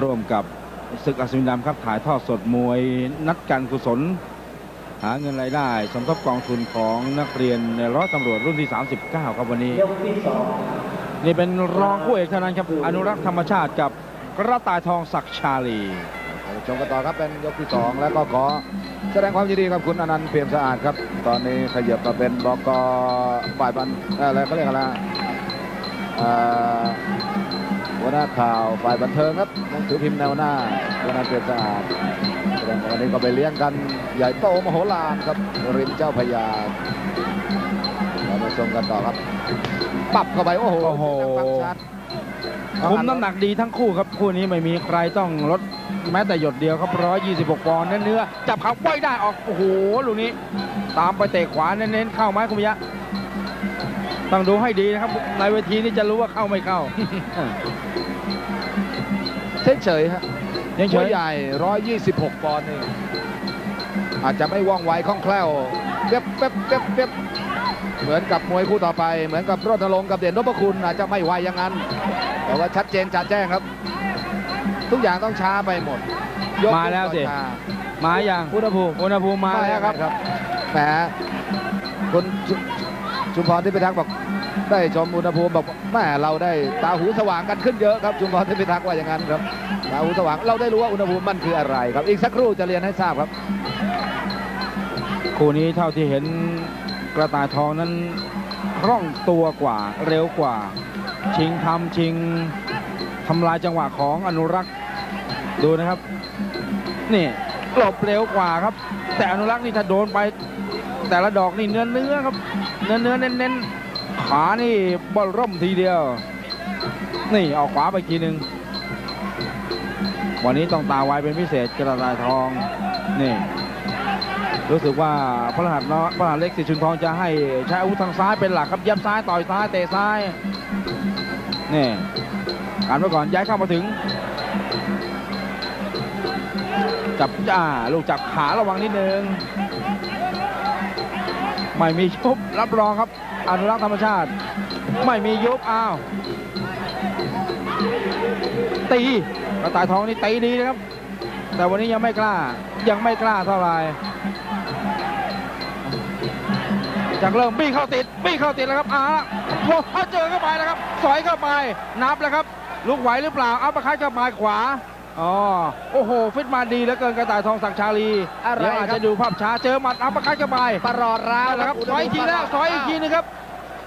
ร่วมกับศึกอัศวินดำครับถ่ายทอดสดมวยนัดการกุศล หาเงินรายได้ สมทบกองทุนของนักเรียนในร้อยตำรวจรุ่นที่ 39 ครับวันนี้ นี่เป็นรองคู่เอกเท่านั้นครับ อนุรักษ์ธรรมชาติกับกระต่ายทองศักดิ์ชาลีชมกันต่อครับเป็นยกที่สองแล้วก็ขอแสดงความยินดีกับคุณอนันต์เปี่ยมสะอาดครับ ตอนนี้ขยับมาเป็นบกฝ่ายบันเอ่ออะไรเขาเรียกอะไรนะเอ่อ หัวหน้าข่าวฝ่ายบันเทิงครับหนังสือพิมพ์แนวหน้าคุณอนันเปี่ยมสะอาดแสดงวันนี้ก็ไปเลี้ยงกันใหญ่โตมโหฬารครับริมเจ้าพยาเรามาชมกันต่อครับปรับเข้าไปโอ้โหโอ้โห ฟังชัดคุมน้ำหนักดีทั้งคู่ครับคู่นี้ไม่มีใครต้องลดแม้แต่หยดเดียวครับ126ปอนด์เนื้อๆจับเขาไว้ได้ออกโอ้โหลูกนี้ ตามไปเตะขวาเน้นๆเข้าไหมคุณพิยะต้องดูให้ดีนะครับในเวทีนี้จะรู้ว่าเข้าไม่เข้า เฉยๆฮะยังเฉตัวยใหญ่ 126 ปอนด์นี่อาจจะไม่ว่องไวคล่องแคล่วเป๊บเป๊บเป๊บเป๊บเหมือนกับมวยคู่ต่อไป เหมือนกับรณรงค์กับเด่นนพคุณอาจจะไม่ไวอย่างนั้น แต่ว่าชัดเจนจัดแจ้งครับ ทุกอย่างต้องช้าไปหมดยกมาแล้วสิ ต่อช้ามาอย่างอุณหภูมิอุณหภูมิมาแล้วครับแหมคุณชุชุมพรที่ไปทักษ์บอก ได้ชมอุณหภูมิบอกแม่เราได้ตาหูสว่างกันขึ้นเยอะครับชุมพรที่ไปทักษ์ว่าอย่างนั้นครับตาหูสว่างเราได้รู้ว่าอุณหภูมิมันคืออะไรครับ อีกสักครู่จะเรียนให้ทราบครับ คู่นี้เท่าที่เห็นกระต่ายทองนั้นคล่องตัวกว่าเร็วกว่า ชิงทำชิงทำลายจังหวะของอนุรักษ์ดูนะครับ นี่หลบเร็วกว่าครับ แต่อนุรักษ์นี่ถ้าโดนไป แต่ละดอกนี่เนื้อเนื้อครับ เนื้อเนื้อเน้นเน้นๆ ขานี่บอลร่มทีเดียว นี่ออกขวาไปกทีหนึ่งวันนี้ต้องตาไวเป็นพิเศษกระต่ายทองนี่รู้สึกว่าพระรหัสเนาะพระรหัสเล็กสิชุนทองจะให้ใช้อาวุธทางซ้ายเป็นหลักครับยับซ้ายต่อยซ้ายเตะซ้ายนี่การไว้ก่อนย้ายเข้ามาถึง จับจ้าลูกจับขาระวังนิดนึงไม่มียุบรับรองครับ อนุรักษ์ธรรมชาติ ไม่มียุบอ้าว ตีกระต่ายทองนี่ตีดีนะครับ แต่วันนี้ยังไม่กล้ายังไม่กล้าเท่าไหร่จากเริ่มบี้เข้าติดบี้เข้าติดแล้วครับอ่าโอ้เจอเข้าไปแล้วครับสอยเข้าไปนับแล้วครับ ลูกไหวหรือเปล่าเอัปเปอร์คัดเข้าไปขวา อ๋อ โอ้โห ฟิตมาดีเหลือเกินกระต่ายทองสักดิ์ชาลีอะไรเดี๋ยวอาจครัจะบดูภาพช้าเจอหมัดอัปเปอร์คัดเข้าไปประหลอดร้าวเอาละครับสอยอีกทีแล้วสอยอีกทีนึงครับ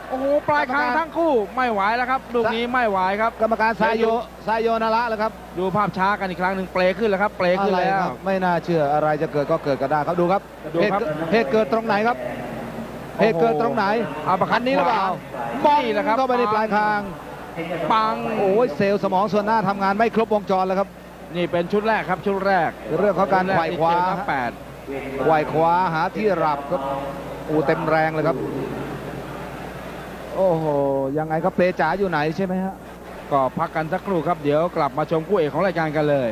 โอ้โหปลายคางทั้งคู่ไม่ไหวแล้วครับลูกนี้ไม่ไหวครับกรรมการสายโยสายโยนาระแล้วครับดูภาพช้ากันอีกครั้งหนึ่งเปลขึ้นแล้วครับเปลขึ้นอะไรแล้วครับไม่น่าเชื่ออะไรจะเกิดก็เกิดก็ได้ครับดูครับดูครับเหตุเกิดเหตุเกิดตรงไหนครับโอ้โหเหตุเกิดตรงไหนอัปเปอร์คัอัดนนี้หรือเปล่าขวานี่แหละครับเข้าไปในปลายคางปังโอ้ยเซลล์สมองส่วนหน้าทำงานไม่ครบวงจรแล้วครับ นี่เป็นชุดแรกครับชุดแรกเรื่องของการไขว่คว้าเจอครับแปดไขว่คว้าหาที่รับครับโอ้เต็มแรงเลยครับ โอ้โห ยังไงครับเปจ๋าอยู่ไหนใช่ไหมฮะ ก็พักกันสักครู่ครับ เดี๋ยวกลับมาชมคู่เอกของรายการกันเลย